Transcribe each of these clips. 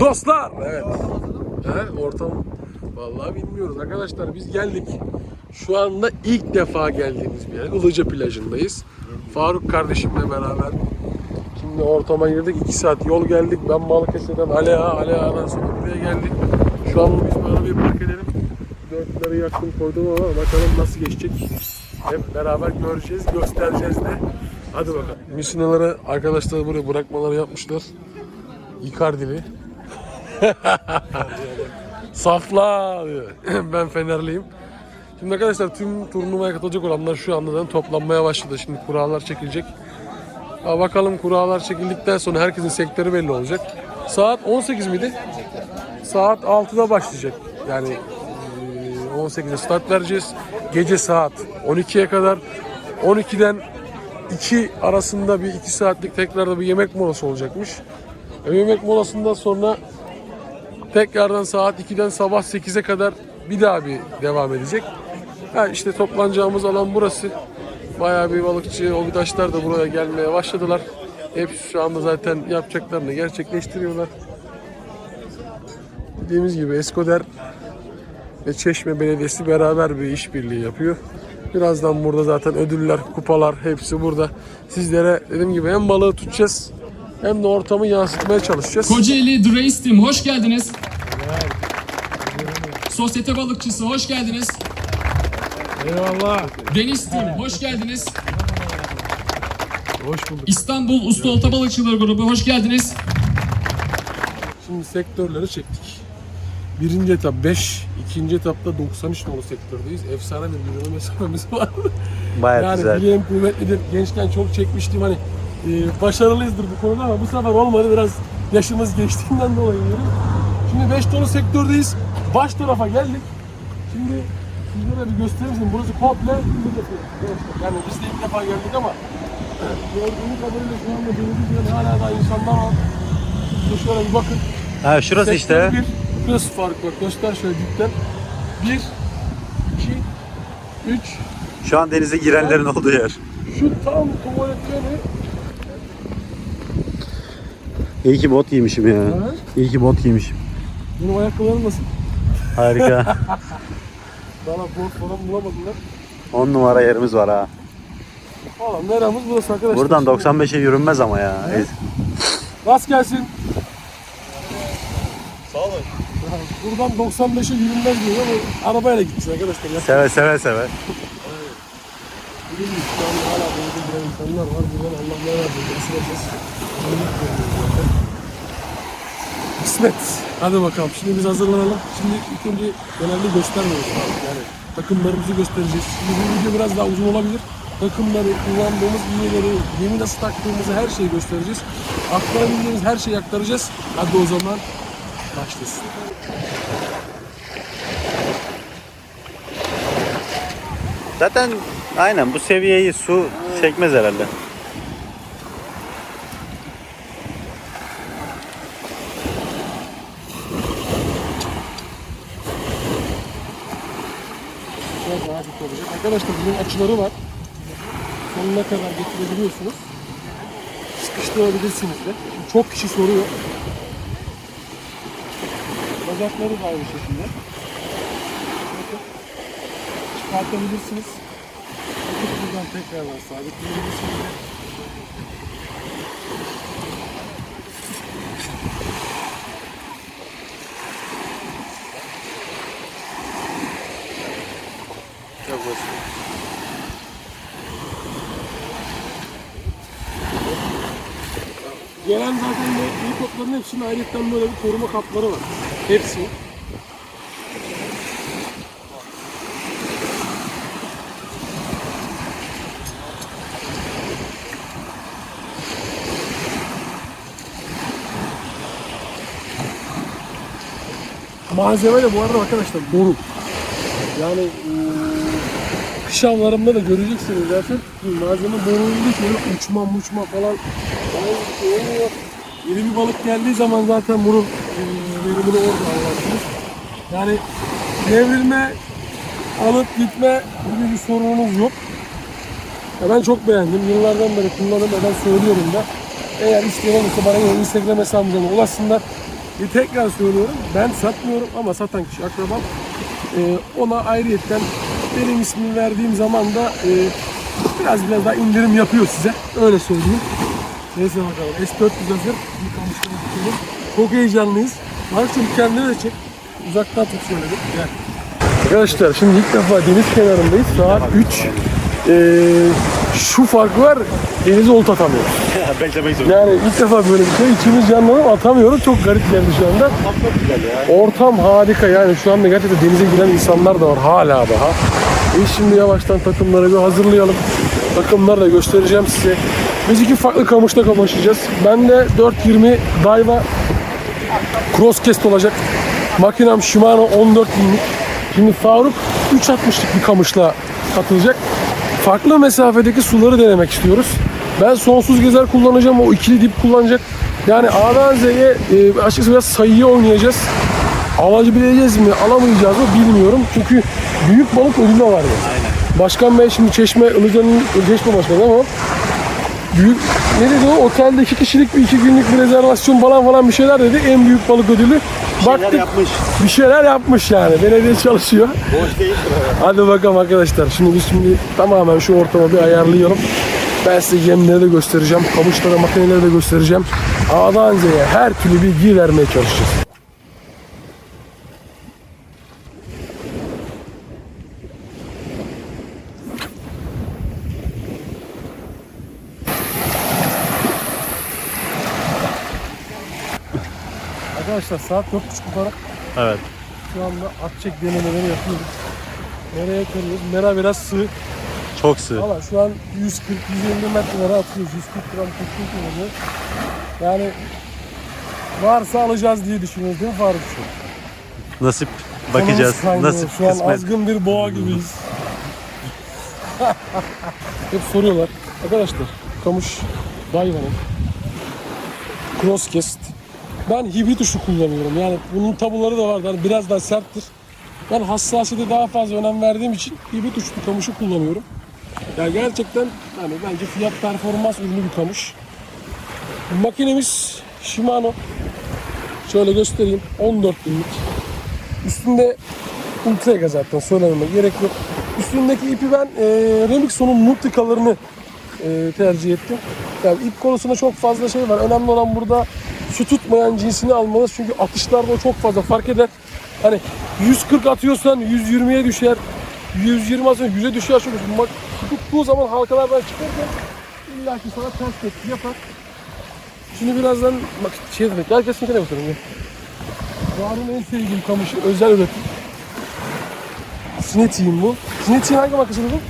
Dostlar. Evet. He, ortam vallahi bilmiyoruz arkadaşlar biz geldik. Şu anda ilk defa geldiğimiz bir yer. Ilıca plajındayız. Faruk kardeşimle beraber Şimdi ortama girdik. 2 saat yol geldik. Ben Balıkesir'den Aleha, Aleha'dan sonra buraya geldik. Şu an biz bu arabayı park edelim. Dörtleri yaktım koydum ama bakalım nasıl geçecek. Hep beraber göreceğiz, göstereceğiz de. Hadi bakalım. Misinaları arkadaşlar buraya bırakmaları yapmışlar. Icardi'li. Safla ben Fenerliyim. Şimdi arkadaşlar tüm turnuvaya katılacak olanlar şu anda da toplanmaya başladı. Şimdi kurallar çekilecek. Ha, bakalım kurallar çekildikten sonra herkesin sektörü belli olacak. Saat 18 miydi? Saat 6'da başlayacak. Yani eee, 18'e start vereceğiz. Gece saat 12'ye kadar. 12'den 2 arasında bir 2 saatlik tekrarda bir yemek molası olacakmış. E, yemek molasından sonra tekrardan saat 2'den sabah 8'e kadar bir daha bir devam edecek. Ha işte toplanacağımız alan burası. Bayağı bir balıkçı, olgudaşlar da buraya gelmeye başladılar. Hepsi şu anda zaten yapacaklarını gerçekleştiriyorlar. Dediğimiz gibi Eskoder ve Çeşme Belediyesi beraber bir işbirliği yapıyor. Birazdan burada zaten ödüller, kupalar hepsi burada. Sizlere dediğim gibi hem balığı tutacağız hem de ortamı yansıtmaya çalışacağız. Kocaeli The Race Team hoş geldiniz. Sosyete balıkçısı hoş geldiniz. Eyvallah. Deniz Team hoş geldiniz. Hoş bulduk. İstanbul Usta Olta Balıkçıları grubu hoş geldiniz. Şimdi sektörleri çektik. Birinci etap 5, ikinci etapta 93 nolu sektördeyiz. Efsane bir yürüme mesafemiz var. Baya yani güzel. bileğim kuvvetlidir. Gençken çok çekmiştim hani e, başarılıyızdır bu konuda ama bu sefer olmadı. Biraz yaşımız geçtiğinden dolayı diyorum. Şimdi 5 tonu sektördeyiz. Baş tarafa geldik. Şimdi sizlere bir göstereyim. Şimdi burası komple. Yani biz de ilk defa geldik ama gördüğüm kadarıyla şu anda deniz üzerinde hala daha insanlar var. Şimdi şöyle bir bakın. Ha şurası işte. bir. Şurası fark bak. Göster şöyle dipten. Bir, iki, üç. Şu an denize girenlerin olduğu yer. Şu tam tuvaletleri İyi ki bot giymişim ya. Ha? İyi ki bot giymişim. benim ayakkabılarım nasıl? Harika. Bana bot falan bulamadılar. 10 numara yerimiz var ha. Valla neramız burası arkadaşlar. Buradan Şimdi 95'e yürünmez ama ya. Rast gelsin. Sağ olun. Buradan 95'e yürünmez diyor ama arabayla gideceğiz arkadaşlar. Ya. Seve seve seve. Şu anda hala denize giren insanlar var. Buradan Allah ne verdi? Nasıl. Kısmet. Hadi bakalım. Şimdi biz hazırlanalım. Şimdi ilk önce genelde göstermiyoruz. Yani takımlarımızı göstereceğiz. Şimdi bu video biraz daha uzun olabilir. Takımları, kullandığımız iğneleri, yemi nasıl taktığımızı her şeyi göstereceğiz. Aktarabildiğimiz her şeyi aktaracağız. Hadi o zaman başlasın. Zaten aynen bu seviyeyi su çekmez herhalde. Arkadaşlar bunun açıları var. Sonuna kadar getirebiliyorsunuz. Sıkıştırabilirsiniz de. Çok kişi soruyor. Bacakları da aynı şekilde. Çıkartabilirsiniz. Buradan tekrardan sabitleyebilirsiniz. Çok basit. Gelen zaten bu helikopterin hepsinin ayrıca böyle bir koruma kapları var. Hepsi. Malzeme de bu arada arkadaşlar boru. Yani eee, kış avlarımda da göreceksiniz zaten. Malzeme boruyla şöyle uçma muçma falan. Yeni bir balık geldiği zaman zaten bunun eee, verimini orada anlarsınız. Yani devrilme, alıp gitme gibi bir sorunumuz yok. Ya ben çok beğendim. Yıllardan beri kullanıyorum ve ben söylüyorum da. Eğer isteyen olursa bana Instagram hesabımdan ulaşsınlar. Bir tekrar söylüyorum. Ben satmıyorum ama satan kişi akrabam. Ee, ona ayrıyetten benim ismini verdiğim zaman da e, biraz biraz daha indirim yapıyor size. Öyle söyleyeyim. Neyse bakalım. S400 hazır. Kamıştan tutalım. Çok heyecanlıyız. Barış'cığım kendini de çek. Uzaktan tut şöyle bir. Gel. Arkadaşlar şimdi ilk defa deniz kenarındayız. Saat 3. Ee, şu fark var. Denize olta atamıyoruz. De ben Yani ilk defa böyle bir şey. İçimiz yanmalı atamıyoruz. Çok garip geldi şu anda. Ortam harika yani şu anda gerçekten denize giren insanlar da var hala daha. E şimdi yavaştan takımları bir hazırlayalım. Takımları da göstereceğim size. Biz iki farklı kamışta kamaşacağız. Ben de 420 Daiwa Crosscast olacak. Makinem Shimano 14 binlik. Şimdi Faruk 3.60'lık bir kamışla katılacak. Farklı mesafedeki suları denemek istiyoruz. Ben sonsuz gezer kullanacağım. O ikili dip kullanacak. Yani A'dan Z'ye e, açıkçası biraz sayıyı oynayacağız. Alabileceğiz mi, alamayacağız mı bilmiyorum. Çünkü büyük balık ödülü var. Yani. Başkan Bey şimdi Çeşme, Ilıca'nın Çeşme Başkanı ama büyük ne dedi o otelde iki kişilik bir iki günlük bir rezervasyon falan falan bir şeyler dedi en büyük balık ödülü baktık yapmış. bir şeyler yapmış yani belediye çalışıyor Boş değildir hadi bakalım arkadaşlar şimdi biz şimdi tamamen şu ortamı bir ayarlayalım ben size yemleri de göstereceğim kamışlara makineleri de göstereceğim A'dan Z'ye her türlü bilgi vermeye çalışacağız Arkadaşlar saat 4.30 olarak Evet. şu anda at çek denemeleri yapıyoruz. Nereye kırıyoruz? Mera biraz sığ Çok sığ. ama şu an 140-150 metrelere atıyoruz. 140 gram tuttuk oluyor. Yani varsa alacağız diye düşünüyoruz değil mi Faruk'cum? Nasip bakacağız. Nasip Şu an kısmet. azgın bir boğa gibiyiz. Hep soruyorlar. Arkadaşlar kamış Daiwa'nın Crosscast. Ben hibrit uçlu kullanıyorum. Yani bunun tabuları da var. Yani biraz daha serttir. Ben hassasiyete daha fazla önem verdiğim için hibrit uçlu kamışı kullanıyorum. Yani gerçekten hani bence fiyat performans ürünü bir kamış. Makinemiz Shimano. Şöyle göstereyim. 14 binlik. Üstünde Ultra'ya zaten söylememe gerek yok. Üstündeki ipi ben e, Remixon'un multikalarını e, tercih ettim. Yani ip konusunda çok fazla şey var. Önemli olan burada su tutmayan cinsini almanız. Çünkü atışlarda o çok fazla fark eder. Hani 140 atıyorsan 120'ye düşer. 120 atıyorsan 100'e düşer. Çünkü bak tuttuğu zaman halkalardan çıkarken illa ki sana ters tepki yapar. Şimdi birazdan bak şey demek. Gel kesinlikle bakalım. Gel. Doğanın en sevdiğim kamışı özel üretim. Sinetik'in bu. Sinetik'in hangi markası bu?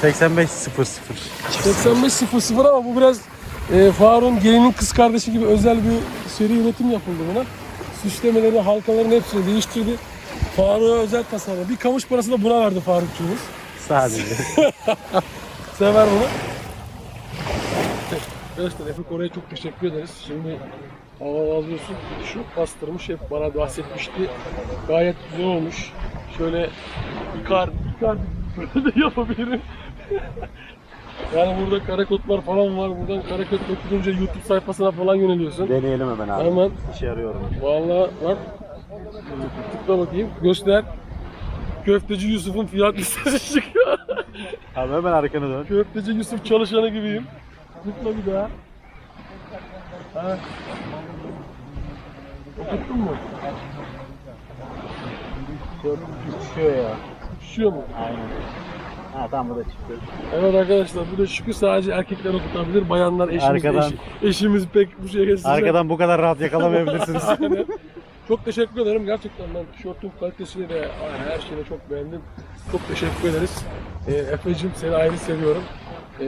8500. 8500 ama bu biraz e, Faruk'un gelinin kız kardeşi gibi özel bir seri üretim yapıldı buna. Süslemeleri, halkaların hepsini değiştirdi. Faruk'a özel tasarladı. Bir kamış parası da buna verdi Farukçuğumuz. Sadece. Sever bunu. Arkadaşlar Efe Kore'ye çok teşekkür ederiz. Şimdi hava alıyorsun. Şu bastırmış hep bana bahsetmişti. Gayet güzel olmuş. Şöyle yıkar, yıkar böyle de yapabilirim. yani burada karakotlar falan var. Buradan karakot okuyunca YouTube sayfasına falan yöneliyorsun. Deneyelim hemen abi. Hemen İşe yarıyorum. Vallahi bak. Tıkla bakayım. Göster. Köfteci Yusuf'un fiyat listesi çıkıyor. Abi hemen arkanı dön. Köfteci Yusuf çalışanı gibiyim. Tıkla bir daha. Ha. Okuttun mu? Düşüyor ya. Düşüyor mu? Aynen. Ha tamam bu da çıktı. Evet arkadaşlar bu da şükür sadece erkekler okutabilir. Bayanlar eşimiz, Arkadan. eşi- eşimiz pek bu şeye size- Arkadan bu kadar rahat yakalamayabilirsiniz. Aynen. Çok teşekkür ederim. Gerçekten ben tişörtün kalitesini de her şeyini çok beğendim. Çok teşekkür ederiz. Ee, Efe'cim seni ayrı seviyorum. Ee,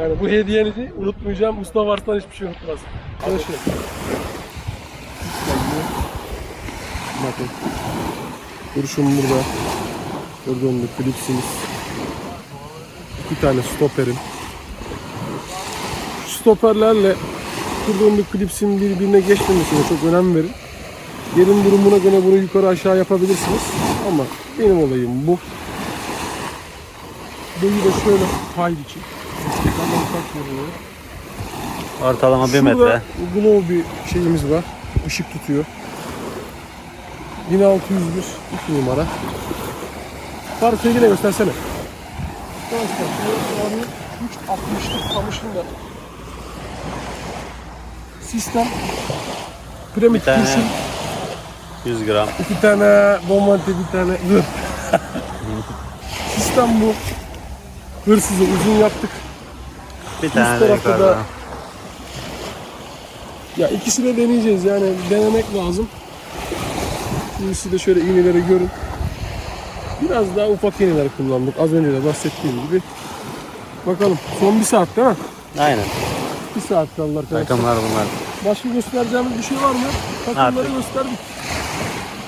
yani bu hediyenizi unutmayacağım. Mustafa Arslan hiçbir şey unutmaz. Arkadaşlar. Bakın. Duruşum burada. Gördüğünüz klipsimiz. İki tane stoperim. Şu stoperlerle kurduğum bir klipsin birbirine geçmemesine çok önem verin. Yerin durumuna göre bunu yukarı aşağı yapabilirsiniz. Ama benim olayım bu. Boyu da şöyle pay için. Ortalama 1 Şurada metre. glow bir şeyimiz var. ışık tutuyor. 1601 2 numara. Faruk sevgine göstersene. Arkadaşlar 360'lık kamışında sistem piramit Bir kurşun 100 gram. iki tane bombante bir tane dur. sistem bu. Hırsızı uzun yaptık. Bir tane de tarafta da-. Ya ikisini de deneyeceğiz yani denemek lazım. İkisi de şöyle iğneleri görün. Biraz daha ufak iğneler kullandık. Az önce de bahsettiğim gibi. Bakalım son bir saat değil mi? Aynen. Bir saat kaldı arkadaşlar. Takımlar bunlar. Başka göstereceğimiz bir şey var mı? Takımları gösterdik.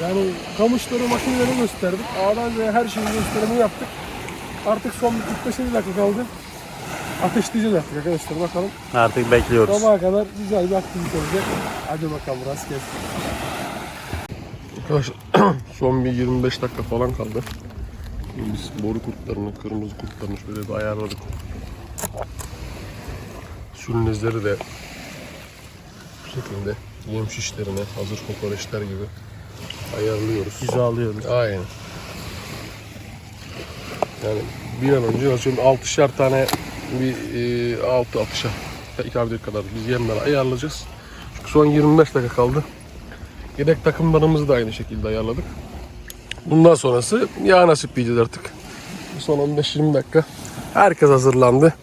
Yani kamışları, makineleri gösterdik. A'dan Z'ye her şeyin gösterimini yaptık. Artık son bir 45 dakika kaldı. Ateşleyeceğiz artık arkadaşlar bakalım. Artık bekliyoruz. Sabaha kadar güzel bir aktivite olacak. Hadi bakalım rast gelsin. Arkadaşlar son bir 25 dakika falan kaldı. Biz boru kurtlarını, kırmızı kurtlarını şöyle bir ayarladık. Sülnezleri de bu şekilde yem şişlerine hazır kokoreçler gibi ayarlıyoruz. Hizalıyoruz. Aynen. Yani bir an önce atıyorum 6'şer tane bir e, 6 atışa tekrar bir kadar biz yemleri ayarlayacağız. Çünkü son 25 dakika kaldı. Yedek takımlarımızı da aynı şekilde ayarladık. Bundan sonrası ya nasip diyeceğiz artık. Son 15-20 dakika. Herkes hazırlandı.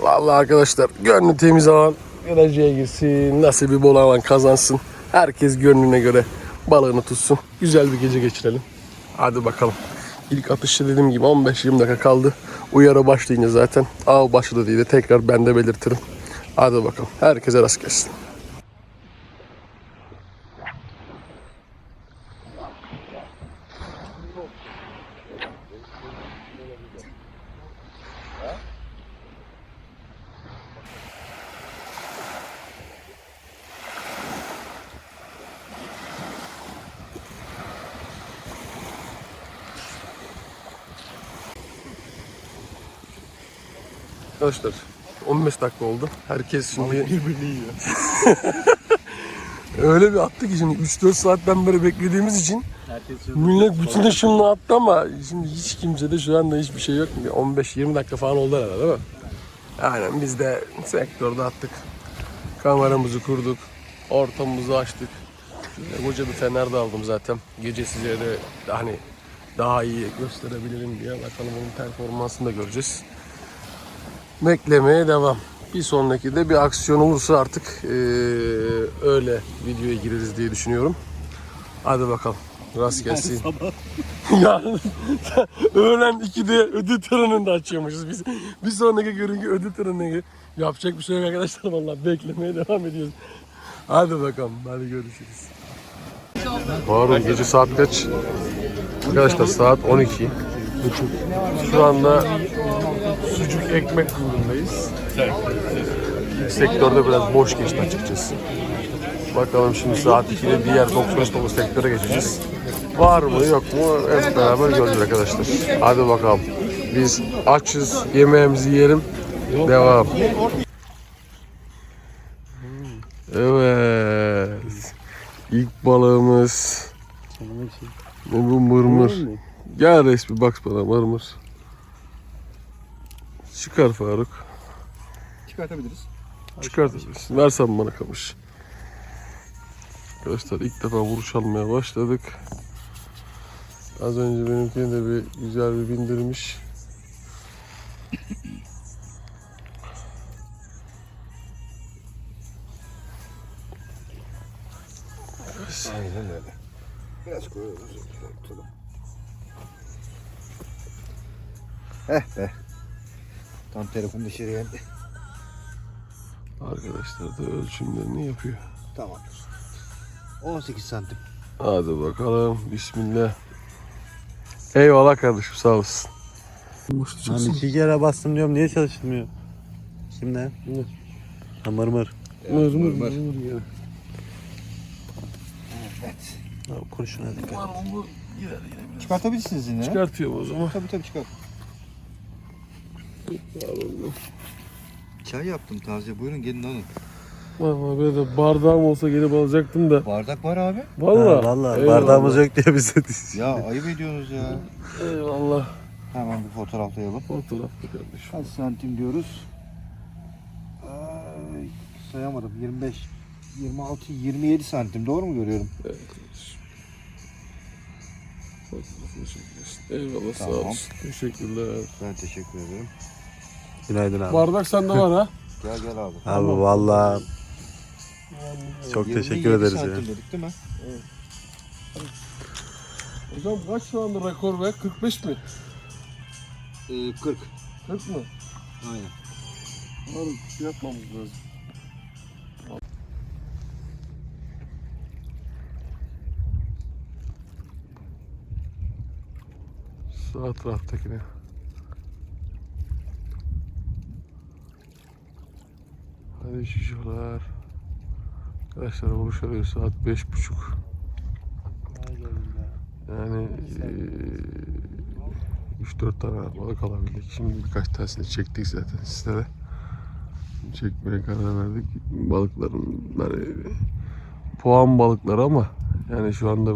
Vallahi arkadaşlar gönlü temiz alan geleceğe girsin. Nasibi bol alan kazansın. Herkes gönlüne göre balığını tutsun. Güzel bir gece geçirelim. Hadi bakalım. İlk atışta dediğim gibi 15-20 dakika kaldı. Uyarı başlayınca zaten av başladı diye de tekrar ben de belirtirim. Hadi bakalım. Herkese rast gelsin. Arkadaşlar 15 dakika oldu. Herkes şimdi birbirini yiyor. Öyle bir attı ki şimdi 3-4 saatten beri beklediğimiz için millet bütün ışınla attı ama şimdi hiç kimse de şu anda hiçbir şey yok. Bir 15-20 dakika falan oldu herhalde değil mi? Aynen biz de sektörde attık. Kameramızı kurduk. Ortamımızı açtık. Koca bir fener de aldım zaten. Gece size de hani daha iyi gösterebilirim diye. Bakalım onun performansını da göreceğiz beklemeye devam. Bir sonraki de bir aksiyon olursa artık eee, öyle videoya gireriz diye düşünüyorum. Hadi bakalım. Rast gelsin. ya öğlen 2'de ödül töreninde açıyormuşuz biz. Bir sonraki görüntü ödül törenine yapacak bir şey yok arkadaşlar vallahi beklemeye devam ediyoruz. Hadi bakalım. Hadi görüşürüz. Harun gece saat kaç? Arkadaşlar saat 12. Şu anda sucuk ekmek kuyruğundayız. İlk sektörde biraz boş geçti açıkçası. Bakalım şimdi saat 2'de diğer 95 dolu sektöre geçeceğiz. Var mı yok mu hep beraber göreceğiz arkadaşlar. Hadi bakalım. Biz açız, yemeğimizi yiyelim. Devam. Evet. İlk balığımız. Ne bu mırmır. Gel reis bir bak bana mırmır. Çıkar Faruk. Çıkartabiliriz. Çıkartabilirsin. Versen bana kamış. Arkadaşlar ilk defa vuruş almaya başladık. Az önce benimkini de bir güzel bir bindirmiş. Aynen öyle. Biraz koyuyoruz. Tutalım. Eh be. Tam telefon dışarı geldi. Arkadaşlar da ölçümlerini yapıyor. Tamam. 18 santim. Hadi bakalım. Bismillah. Eyvallah kardeşim sağ olasın. Hani iki kere bastım diyorum niye çalışmıyor? Şimdi ne? Ha, mırmır. Mır mır mır mır ya. Evet. Abi kurşuna dikkat. Çıkartabilirsiniz yine. Çıkartıyorum o zaman. Tabii tabii çıkart. Çay yaptım taze. Buyurun gelin alın. Valla böyle de bardağım olsa gelip alacaktım da. Bardak var abi. Valla. Ha, Vallahi Eyvallah. bardağımız yok diye bize Ya ayıp ediyorsunuz ya. Eyvallah. Hemen bir fotoğraflayalım. Fotoğraflı kardeşim. Kaç santim diyoruz? Ay, sayamadım. 25, 26, 27 santim. Doğru mu görüyorum? Fotoğrafını çekiyorsun. Eyvallah sağ Tamam. olsun. Teşekkürler. Ben teşekkür ederim. Günaydın abi. Bardak sende var ha. Gel gel abi. Abi vallahi çok 27 teşekkür ederiz santim ya. dedik değil mi? Hocam kaç şu anda rekor be? 45 mi? Ee, 40. 40 mı? Aynen. Var şey yapmamız lazım. Sağ taraftakine. Hadi şişeler. Arkadaşlar arıyor saat beş buçuk. Yani eee, 3-4 tane balık alabildik. Şimdi birkaç tanesini çektik zaten sizlere. Çekmeye karar verdik. Balıkların yani puan balıkları ama yani şu anda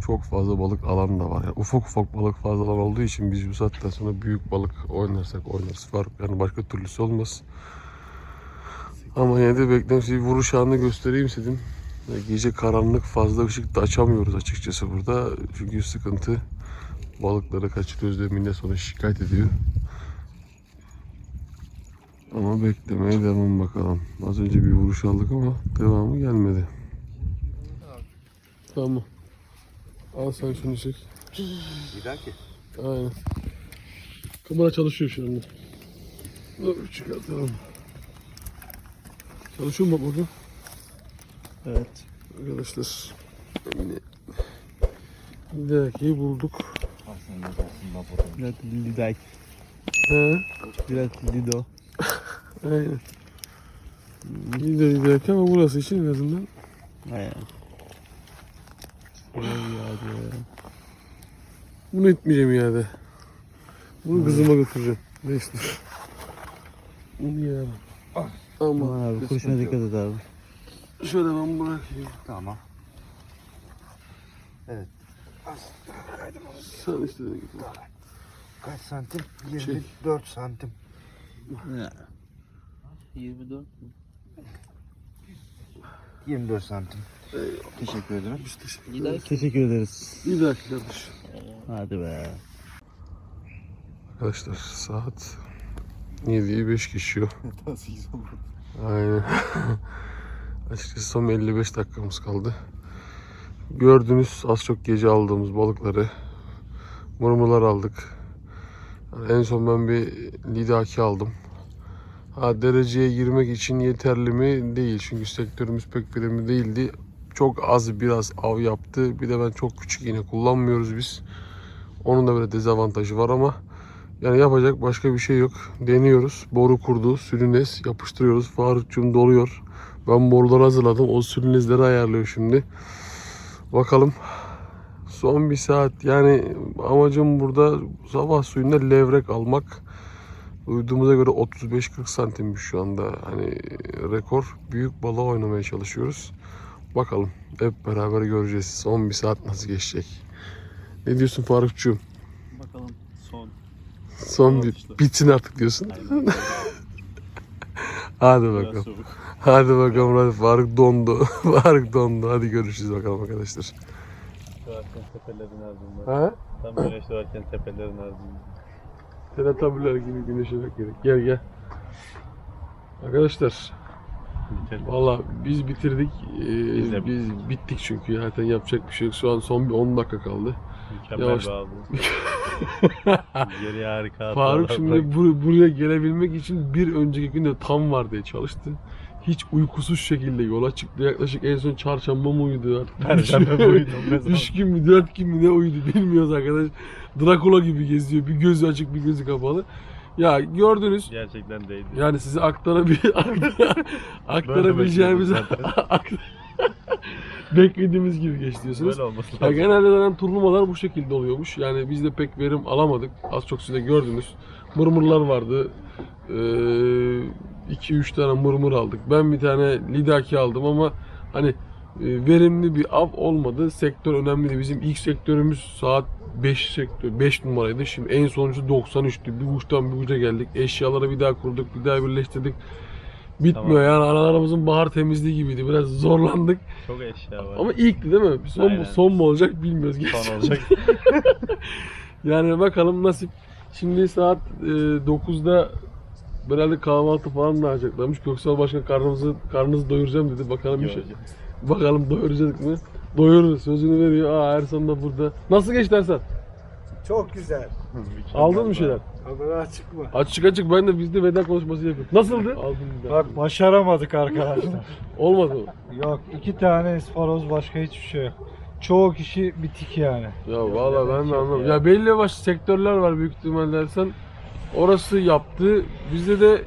çok fazla balık alan da var. Yani ufak ufak balık fazla alan olduğu için biz bu saatten sonra büyük balık oynarsak oynarız. Var yani başka türlüsü olmaz. Ama yine de beklemiştim. Bir vuruş anını göstereyim istedim. Gece karanlık fazla ışık da açamıyoruz açıkçası burada. Çünkü sıkıntı balıkları kaçırıyoruz diye millet sonra şikayet ediyor. Ama beklemeye devam bakalım. Az önce bir vuruş aldık ama devamı gelmedi. Tamam. Al sen şunu çek. Bir dahaki. Aynen. Kamera çalışıyor şu anda. Dur çıkartalım. Çalışıyor mu bakın? Evet. Arkadaşlar. Yani Lidaki'yi bulduk. Biraz liday. He. Biraz lido. Aynen. Lida Lidaki ama burası için en azından Aynen. bunu etmeyeceğim iade. Bunu kızıma götüreceğim. Neyse. Bunu yiyemem. Ama Aman abi kurşuna dikkat et abi. şöyle ben bırakayım. Tamam. Sen istediğin gibi. Kaç santim? 24 santim. 24. 24 santim. Teşekkür ederim. Biz teşekkür ederiz. Teşekkür ederiz. Lidaki kardeş. Hadi be. Arkadaşlar saat 7'yi 5 geçiyor. Aynen. Açıkçası son 55 dakikamız kaldı. Gördünüz az çok gece aldığımız balıkları. Murmular aldık. Yani en son ben bir lidaki aldım. Ha, dereceye girmek için yeterli mi? Değil. Çünkü sektörümüz pek verimli değildi. Çok az biraz av yaptı. Bir de ben çok küçük iğne kullanmıyoruz biz. Onun da böyle dezavantajı var ama yani yapacak başka bir şey yok. Deniyoruz. Boru kurdu. Sülünes yapıştırıyoruz. Farukçum doluyor. Ben boruları hazırladım. O sülünesleri ayarlıyor şimdi. Bakalım. Son bir saat. Yani amacım burada sabah suyunda levrek almak. Duyduğumuza göre 35-40 santimmiş şu anda. Hani rekor. Büyük balığa oynamaya çalışıyoruz. Bakalım. Hep beraber göreceğiz. Son bir saat nasıl geçecek. Ne diyorsun Farukçuğum? Bakalım son. Bir bitsin artık diyorsun. Hadi bakalım. Hadi bakalım hadi Faruk dondu. Faruk dondu. Hadi görüşürüz bakalım arkadaşlar. Varken tepelerin ardında. Ha? Tam güneş varken tepelerin ardında. Teletabiler gibi güneşe gerek. Gel gel. Arkadaşlar Mükemmel. valla biz bitirdik. Ee, Biz de biz bittik çünkü zaten yapacak bir şey yok. Şu an son bir 10 dakika kaldı. Mükemmel Yavaş- abi. Geriye harika Faruk şimdi bur- buraya gelebilmek için bir önceki günde tam var diye çalıştı. Hiç uykusuz şekilde yola çıktı. Yaklaşık en son çarşamba mı uyudu artık? Perşembe uyudum? Üç gün mü dört gün mü ne uyudu bilmiyoruz arkadaş. Drakula gibi geziyor. Bir gözü açık bir gözü kapalı. Ya gördünüz. Gerçekten değdi. Yani size aktarabil aktarabileceğimiz beklediğimiz gibi geçti diyorsunuz. Böyle olması Ya genelde zaten turnuvalar bu şekilde oluyormuş. Yani biz de pek verim alamadık. Az çok siz de gördünüz. Mırmırlar vardı. Ee, 2-3 tane mırmır aldık. Ben bir tane lidaki aldım ama hani e, verimli bir av olmadı. Sektör önemliydi. Bizim ilk sektörümüz saat 5 sektör 5 numaraydı. Şimdi en sonuncusu 93'tü. Bir uçtan bir uca geldik. Eşyaları bir daha kurduk, bir daha birleştirdik. Bitmiyor yani analarımızın bahar temizliği gibiydi. Biraz zorlandık. Çok eşya var. Ama ilkti değil mi? Son, Aynen. son mu olacak bilmiyoruz. Son olacak. Yani bakalım nasip. Şimdi saat e, 9'da herhalde kahvaltı falan da alacaklarmış. Köksal Başkan karnımızı karnınızı doyuracağım dedi. Bakalım bir şey. Bakalım doyuracak mı? Doyurur. Sözünü veriyor. Aa Ersan da burada. Nasıl geçti Ersan? Çok güzel. Aldın mı şeyler? Haberi açık mı? Açık açık ben de bizde veda konuşması yapıyorum. Nasıldı? Aldım bir daha. Bak başaramadık arkadaşlar. Olmadı mı? yok iki tane isparoz başka hiçbir şey yok. Çoğu kişi bitik yani. Ya valla ben de anlamadım. Ya belli başlı sektörler var büyük ihtimalle Ersan. Orası yaptı. Bizde de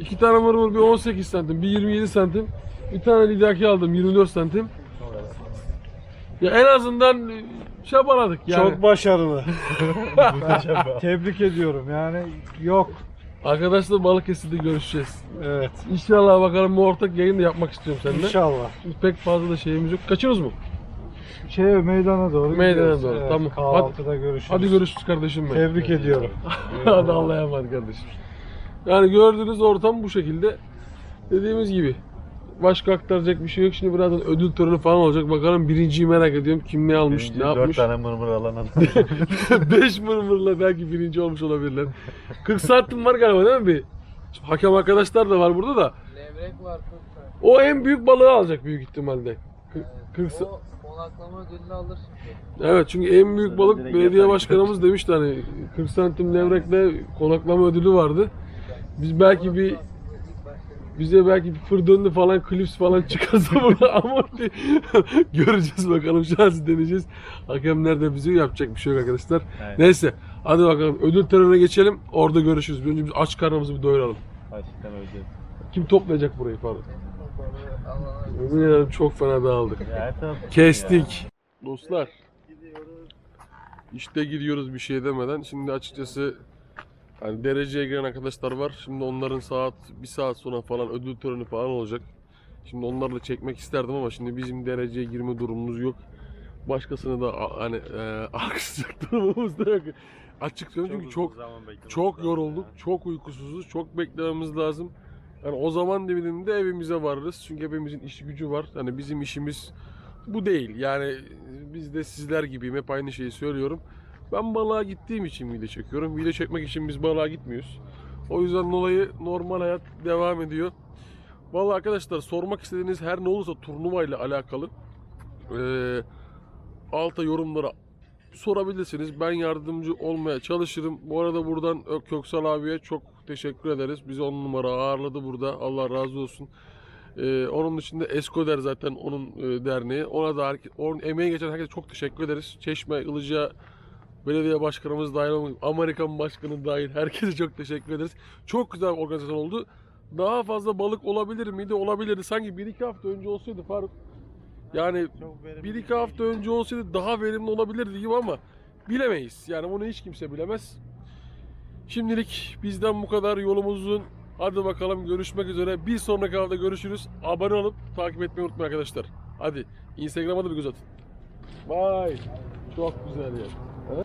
iki tane mırmır bir 18 santim, bir 27 santim. Bir tane lidaki aldım 24 santim. Ya en azından çabaladık yani. Çok başarılı. Tebrik ediyorum yani yok. Arkadaşlar Balıkesir'de görüşeceğiz. Evet. İnşallah bakalım bu ortak yayın da yapmak istiyorum seninle. İnşallah. Şimdi pek fazla da şeyimiz yok. Kaçıyoruz mu? Şey meydana doğru Meydana gidiyoruz. doğru, Evet, tamam. Kahvaltıda görüşürüz. Hadi görüşürüz kardeşim benim. Tebrik ediyorum. Hadi Allah'a emanet kardeşim. Yani gördüğünüz ortam bu şekilde. Dediğimiz gibi başka aktaracak bir şey yok. Şimdi birazdan ödül töreni falan olacak. Bakalım birinciyi merak ediyorum. Kim ne almış, Birinci ne dört yapmış. tane mırmır alan adam. 5 mırmırla belki birinci olmuş olabilirler. 40 saatim var galiba değil mi bir? Şimdi hakem arkadaşlar da var burada da. Levrek var 40 tane. O en büyük balığı alacak büyük ihtimalle. 40 sa- O konaklama ödülünü alır şimdi. Evet çünkü en büyük balık Direkt belediye başkanımız demişti hani 40 santim levrekle konaklama ödülü vardı. Biz belki bir bize belki bir fır döndü falan klips falan çıkarsa burada ama bir- göreceğiz bakalım şansı deneyeceğiz. Hakemler de bizi yapacak bir şey yok arkadaşlar. Aynen. Neyse hadi bakalım ödül törenine geçelim orada görüşürüz. Önce biz aç karnımızı bir doyuralım. Açlıktan öleceğiz. Kim toplayacak burayı pardon. Yemin ederim çok fena dağıldık. Ya Kestik. Dostlar. İşte gidiyoruz bir şey demeden. Şimdi açıkçası hani dereceye giren arkadaşlar var. Şimdi onların saat bir saat sonra falan ödül töreni falan olacak. Şimdi onlarla çekmek isterdim ama şimdi bizim dereceye girme durumumuz yok. Başkasını da hani e, alkışlayacak durumumuz da yok. Açık söyleyeyim çünkü çok çok yorulduk, ya. çok uykusuzuz, çok beklememiz lazım. Yani o zaman diliminde evimize varırız. Çünkü hepimizin işi gücü var. Hani bizim işimiz bu değil. Yani biz de sizler gibiyim. Hep aynı şeyi söylüyorum. Ben balığa gittiğim için video çekiyorum. Video çekmek için biz balığa gitmiyoruz. O yüzden dolayı normal hayat devam ediyor. Vallahi arkadaşlar sormak istediğiniz her ne olursa turnuva ile alakalı eee alta yorumlara sorabilirsiniz. Ben yardımcı olmaya çalışırım. Bu arada buradan Köksal abiye çok teşekkür ederiz. Bizi on numara ağırladı burada. Allah razı olsun. Ee, onun dışında Eskoder zaten onun e, derneği. Ona da onun emeği geçen herkese çok teşekkür ederiz. Çeşme, Ilıca Belediye Başkanımız dahil, olmak- Amerikan Başkanı dahil herkese çok teşekkür ederiz. Çok güzel bir organizasyon oldu. Daha fazla balık olabilir miydi? Olabilirdi. Sanki 1-2 hafta önce olsaydı Faruk. Yani bir bir iki hafta önce olsaydı daha verimli olabilirdi gibi ama bilemeyiz. Yani bunu hiç kimse bilemez. Şimdilik bizden bu kadar yolumuzun. Hadi bakalım görüşmek üzere. Bir sonraki hafta görüşürüz. Abone olup takip etmeyi unutmayın arkadaşlar. Hadi Instagram'a da bir göz atın. Vay. Çok güzel yer. Huh?